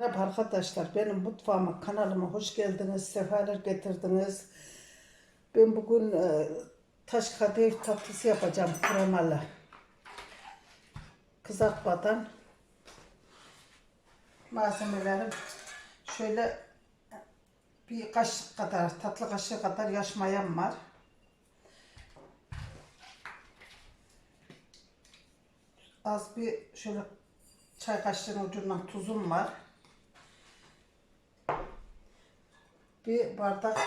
Merhaba arkadaşlar, benim mutfağıma, kanalıma hoş geldiniz, sefalar getirdiniz. Ben bugün e, taş kadayıf tatlısı yapacağım kremalı. Kızartmadan. Malzemelerim şöyle bir kaşık kadar, tatlı kaşığı kadar yaş mayam var. Az bir şöyle çay kaşığının ucundan tuzum var. Bir bardak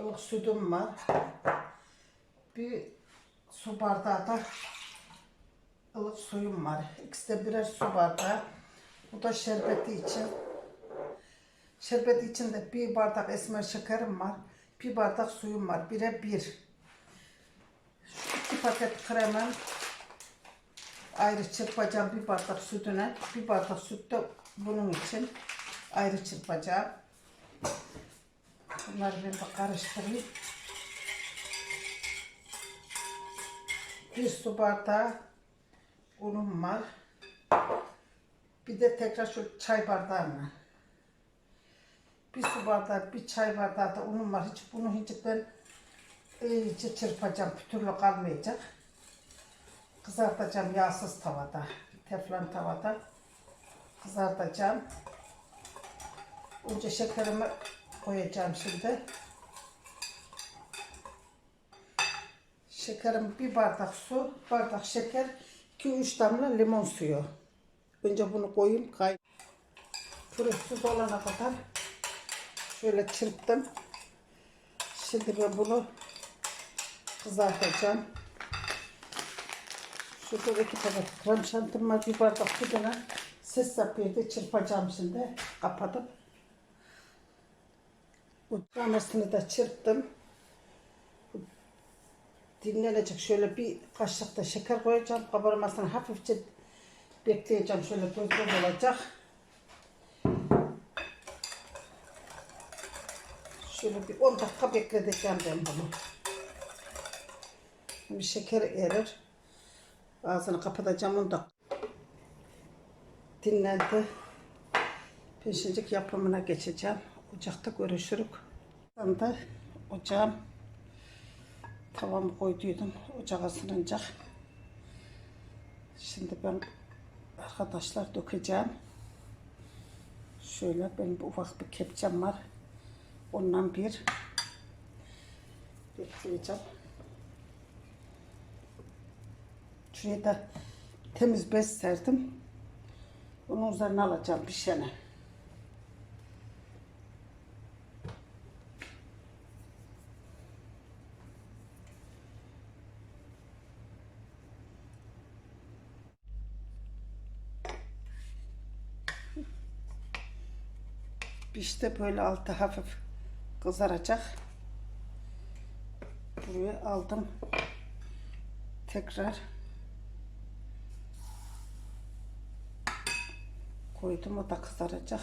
ılık sütüm var. Bir su bardağı da ılık suyum var. İkisi de birer su bardağı. Bu da şerbeti için. Şerbeti için de bir bardak esmer şekerim var. Bir bardak suyum var. Bire bir. Şu iki paket kremem ayrı çırpacağım bir bardak sütüne. Bir bardak süt bunun için ayrı çırpacağım. Bunları de karıştırayım. Bir su bardağı unum var. Bir de tekrar şu çay bardağım var. Bir su bardağı, bir çay bardağı da unum var. Hiç bunu hiç ben iyice çırpacağım. Pütürlü kalmayacak. Kızartacağım yağsız tavada. Teflon tavada. Kızartacağım. Önce şekerimi koyacağım şimdi. Şekerim bir bardak su, bardak şeker, 2-3 damla limon suyu. Önce bunu koyayım kay. Pürüzsüz olana kadar şöyle çırptım. Şimdi ben bunu kızartacağım. Şurada iki tabak krem şantim var. Bir bardak sütüne ses yapıyordu. Çırpacağım şimdi. Kapadım. Bu kremasını da çırptım. Dinlenecek. Şöyle bir kaşık da şeker koyacağım. Kabarmasını hafifçe bekleyeceğim. Şöyle göz olacak. Şöyle bir 10 dakika bekleteceğim ben bunu. Bir şeker erir. Ağzını kapatacağım 10 dakika. Dinlendi. Peşincik yapımına geçeceğim. Ocakta görüşürük. Ben de ocağım tavamı koyduydum. Ocağa ısınınca. Şimdi ben arkadaşlar dökeceğim. Şöyle benim ufak bir kepçem var. Ondan bir bekleyeceğim. Şuraya da temiz bez serdim. Bunun üzerine alacağım bir şene. İşte böyle altı hafif kızaracak. Buraya aldım. Tekrar koydum o da kızaracak.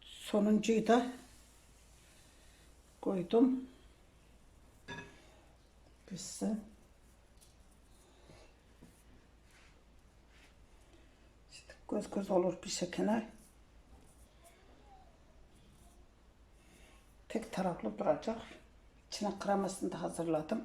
Sonuncuyu da koydum. Pişsin. İşte göz göz olur pişekene. Tek taraflı duracak. İçine kremasını da hazırladım.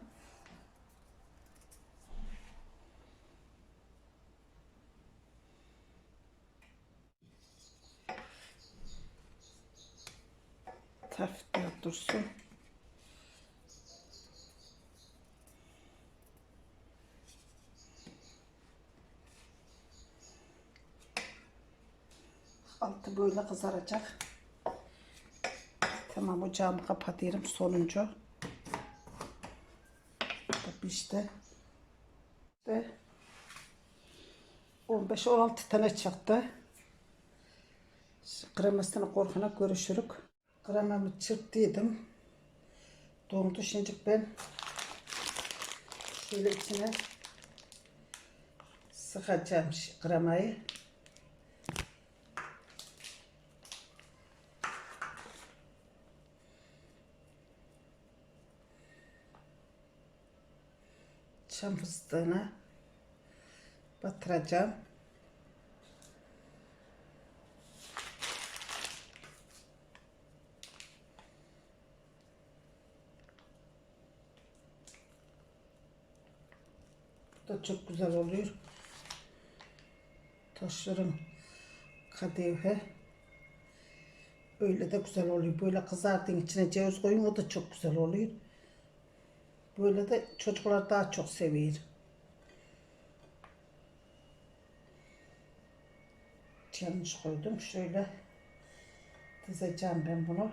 Hafif dursun. Altı böyle kızaracak. Tamam ocağımı kapatıyorum sonuncu. Bu pişti. Ve 15-16 tane çıktı. Kremasını korkuna görüşürük. Kremamı çırptıydım. Dondu şimdi ben şöyle içine sıkacağım kremayı. Şam fıstığını batıracağım. Da çok güzel oluyor. Taşlarım kadayıfı. Öyle de güzel oluyor. Böyle kızartın içine ceviz koyun o da çok güzel oluyor. Böyle de çocuklar daha çok seviyor. Yanlış koydum. Şöyle dizeceğim ben bunu.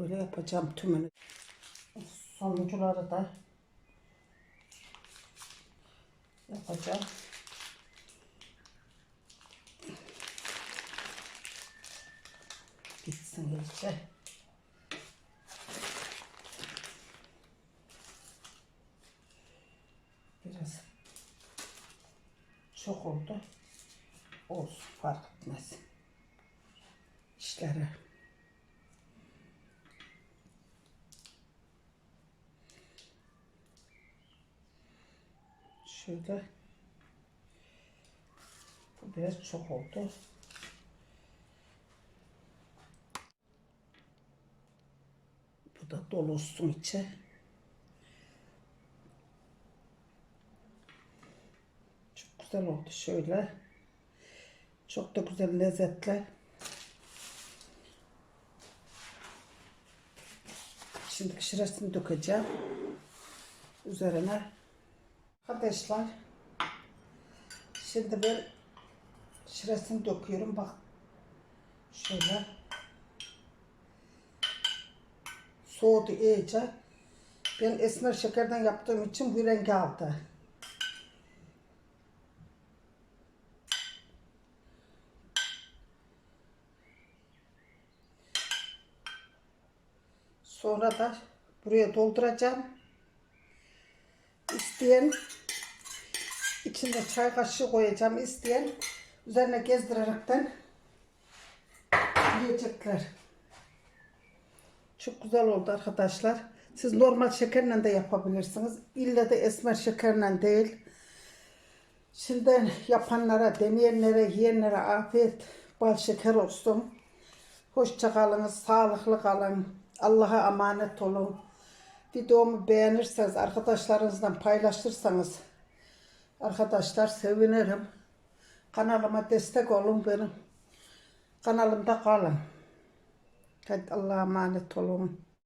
Böyle yapacağım tümünü. Sonuncuları da yapacağım. Gitsin iyice. Biraz çok oldu. Olsun fark etmez. İşleri. Şöyle. Bu biraz çok oldu. Bu da dolusun içi. Çok güzel oldu şöyle. Çok da güzel lezzetli. Şimdi şırasını dökeceğim. Üzerine Arkadaşlar şimdi ben şırasını döküyorum bak. Şöyle. Soğudu iyice. Ben esmer şekerden yaptığım için bu rengi aldı. Sonra da buraya dolduracağım isteyen içinde çay kaşığı koyacağım isteyen üzerine gezdirerekten yiyecekler. Çok güzel oldu arkadaşlar. Siz normal şekerle de yapabilirsiniz. İlle de esmer şekerle değil. Şimdiden yapanlara, deneyenlere, yiyenlere afiyet, bal şeker olsun. Hoşça kalınız, sağlıklı kalın. Allah'a emanet olun. Videomu beğenirseniz, arkadaşlarınızla paylaşırsanız arkadaşlar sevinirim. Kanalıma destek olun benim. Kanalımda kalın. Hadi Allah'a emanet olun.